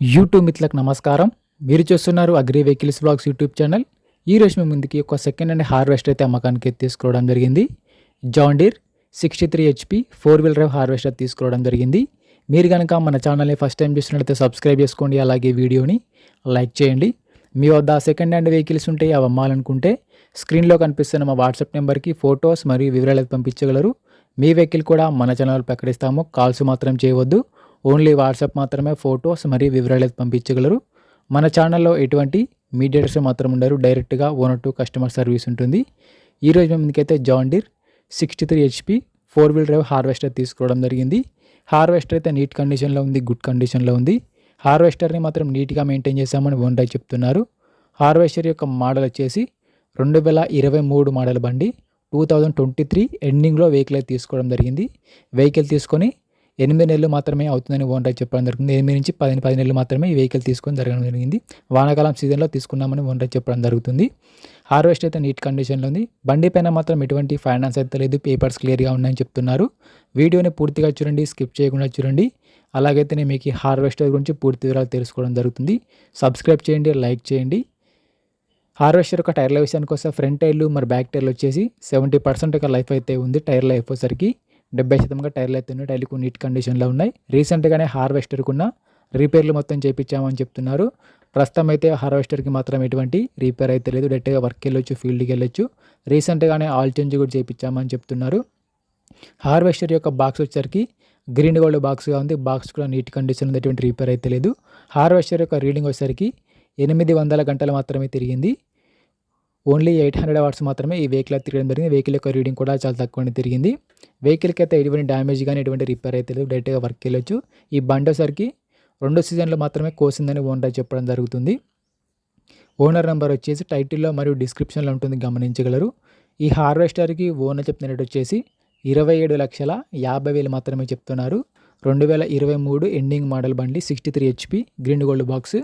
YouTube మిత్రులకు నమస్కారం. మీరు చూస్తున్నారు agri vehicles blogs YouTube channel. ఈ రోజు మీ ముందుకి ఒక సెకండ్ హ్యాండ్ హార్వెస్టర్ అయితే అమ్మకానికి తీసుకోవడం జరిగింది. John Deere sixty three HP four wheel drive harvester తీసుకోవడం జరిగింది. మీరు కనుక మన ఛానల్ని ఫస్ట్ టైం చూసినట్లయితే సబ్స్క్రైబ్ చేసుకోండి. అలాగే వీడియోని లైక్ చేయండి. మీ వద్ద సెకండ్ హ్యాండ్ వెహికల్స్ ఉంటే అవి అమ్మాలనుకుంటే స్క్రీన్లో కనిపిస్తున్న మా వాట్సాప్ నెంబర్కి ఫొటోస్ మరియు వివరాలు పంపించగలరు. మీ వెహికల్ కూడా మన ఛానల్ ప్రకటిస్తాము కాల్స్ మాత్రం చేయవద్దు. ఓన్లీ వాట్సాప్ మాత్రమే ఫోటోస్ మరియు వివరాలు అయితే పంపించగలరు. మన ఛానల్లో ఎటువంటి మీడియేటర్స్ మాత్రం ఉండరు. డైరెక్ట్గా ఓనర్ టు కస్టమర్ సర్వీస్ ఉంటుంది. ఈరోజు మేము ఇందుకైతే John Deere sixty three HP four wheel drive harvester తీసుకోవడం జరిగింది. హార్వెస్టర్ అయితే నీట్ కండిషన్లో ఉంది గుడ్ కండిషన్లో ఉంది. హార్వెస్టర్ని మాత్రం నీట్గా మెయింటైన్ చేశామని ఓనర్ చెప్తున్నారు. హార్వెస్టర్ యొక్క మోడల్ వచ్చేసి రెండు వేల ఇరవై మూడు మోడల్ బండి టూ థౌజండ్ ట్వంటీ త్రీ ఎండింగ్లో వెహికల్ అయితే తీసుకోవడం జరిగింది. వెహికల్ తీసుకొని ఎనిమిది నెలలు మాత్రమే అవుతుందని ఓనర్ చెప్పడం జరిగింది. ఎనిమిది నుంచి పదిహేను పది నెలలు మాత్రమే ఈ వెహికల్ తీసుకొని జరగడం జరిగింది. వానాకాలం సీజన్లో తీసుకున్నామని ఓనర్ చెప్పడం జరుగుతుంది. హార్వెస్ట్ అయితే నీట్ కండిషన్లో ఉంది. బండి పైన మాత్రం ఎటువంటి ఫైనాన్స్ అయితే లేదు. పేపర్స్ క్లియర్గా ఉన్నాయని చెప్తున్నారు. వీడియోని పూర్తిగా చూడండి. స్కిప్ చేయకుండా చూడండి. అలాగైతే నేను మీకు హార్వెస్టర్ గురించి పూర్తి వివరాలు తెలుసుకోవడం జరుగుతుంది. సబ్స్క్రైబ్ చేయండి లైక్ చేయండి. హార్వెస్టర్ యొక్క టైర్ల విషయానికి వస్తే ఫ్రంట్ టైర్లు మరి బ్యాక్ టైర్లు వచ్చేసి సెవెంటీ పర్సెంట్ ఒక లైఫ్ అయితే ఉంది. టైర్ లైఫ్ వచ్చేసరికి డెబ్బై శాతంగా టైర్లు అయితే ఉన్నాయి టైర్లు నీట్ కండిషన్లో ఉన్నాయి. రీసెంట్గానే హార్వెస్టర్కున్న రిపేర్లు మొత్తం చేయించామని చెప్తున్నారు. ప్రస్తుతం అయితే హార్వెస్టర్కి మాత్రం ఎటువంటి రిపేర్ అయితే లేదు. డైరెక్ట్గా వర్క్ వెళ్ళొచ్చు ఫీల్డ్కి వెళ్ళొచ్చు రీసెంట్గానే ఆల్ చేంజ్ కూడా చేయించామని చెప్తున్నారు. హార్వెస్టర్ యొక్క బాక్స్ వచ్చేసరికి గ్రీన్ గోల్డ్ బాక్స్గా ఉంది. బాక్స్ కూడా నీట్ కండిషన్ ఉంది ఎటువంటి రిపేర్ అయితే లేదు. హార్వెస్టర్ యొక్క రీడింగ్ వచ్చేసరికి ఎనిమిది వందల గంటలు మాత్రమే తిరిగింది. ఓన్లీ ఎయిట్ హండ్రెడ్ అవర్స్ మాత్రమే ఈ వెహికల్ తిరగడం జరిగింది. వెహికల్ యొక్క రీడింగ్ కూడా చాలా తక్కువనే తిరిగింది. వెహికల్కి అయితే ఎటువంటి డ్యామేజ్ కానీ ఎటువంటి రిపేర్ అయితే లేదు. డైరెక్ట్గా వర్క్ వెళ్ళొచ్చు ఈ బండోసరికి రెండు సీజన్లో మాత్రమే కోసిందని ఓనర్ చెప్పడం జరుగుతుంది. ఓనర్ నెంబర్ వచ్చేసి టైటిల్లో మరియు డిస్క్రిప్షన్లో ఉంటుంది. గమనించగలరు. ఈ హార్వెస్టర్కి ఓనర్ చెప్తున్న రేట్ వచ్చేసి ఇరవై ఏడు లక్షల యాభై వేలు మాత్రమే చెప్తున్నారు. రెండు వేల ఇరవై మూడు ఎండింగ్ మోడల్ బండి sixty three HP green gold box.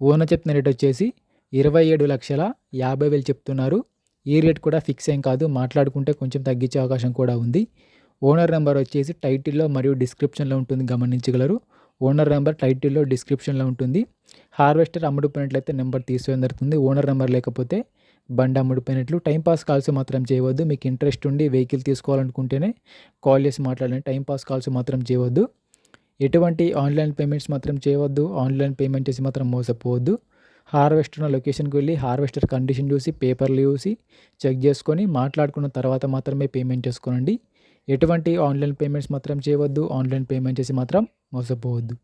Owner చెప్తున్న రేట్ వచ్చేసి ఇరవై ఏడు లక్షల యాభై వేలు చెప్తున్నారు. ఈ రేట్ కూడా ఫిక్స్ ఏం కాదు. మాట్లాడుకుంటే కొంచెం తగ్గించే అవకాశం కూడా ఉంది. ఓనర్ నెంబర్ వచ్చేసి టైటిల్లో మరియు డిస్క్రిప్షన్లో ఉంటుంది. గమనించగలరు. ఓనర్ నెంబర్ టైటిల్లో డిస్క్రిప్షన్లో ఉంటుంది. హార్వెస్టర్ అమ్ముడుపోయినట్లయితే నెంబర్ తీసుకోవడం జరుగుతుంది. ఓనర్ నెంబర్ లేకపోతే బండి అమ్ముడిపోయినట్లు. టైంపాస్ కాల్స్ మాత్రం చేయవద్దు. మీకు ఇంట్రెస్ట్ ఉండి వెహికల్ తీసుకోవాలనుకుంటేనే కాల్ చేసి మాట్లాడండి. టైంపాస్ కాల్స్ మాత్రం చేయవద్దు. ఎటువంటి ఆన్లైన్ పేమెంట్స్ మాత్రం చేయవద్దు. ఆన్లైన్ పేమెంట్ చేసి మాత్రం మోసపోవద్దు. హార్వెస్టర్ ఉన్న లొకేషన్కి వెళ్ళి హార్వెస్టర్ కండిషన్ చూసి పేపర్లు చూసి చెక్ చేసుకొని మాట్లాడుకున్న తర్వాత మాత్రమే పేమెంట్ చేసుకోనండి. ఎటువంటి ఆన్లైన్ పేమెంట్స్ మాత్రం చేయవద్దు. ఆన్లైన్ పేమెంట్ చేసి మాత్రం మోసపోవద్దు.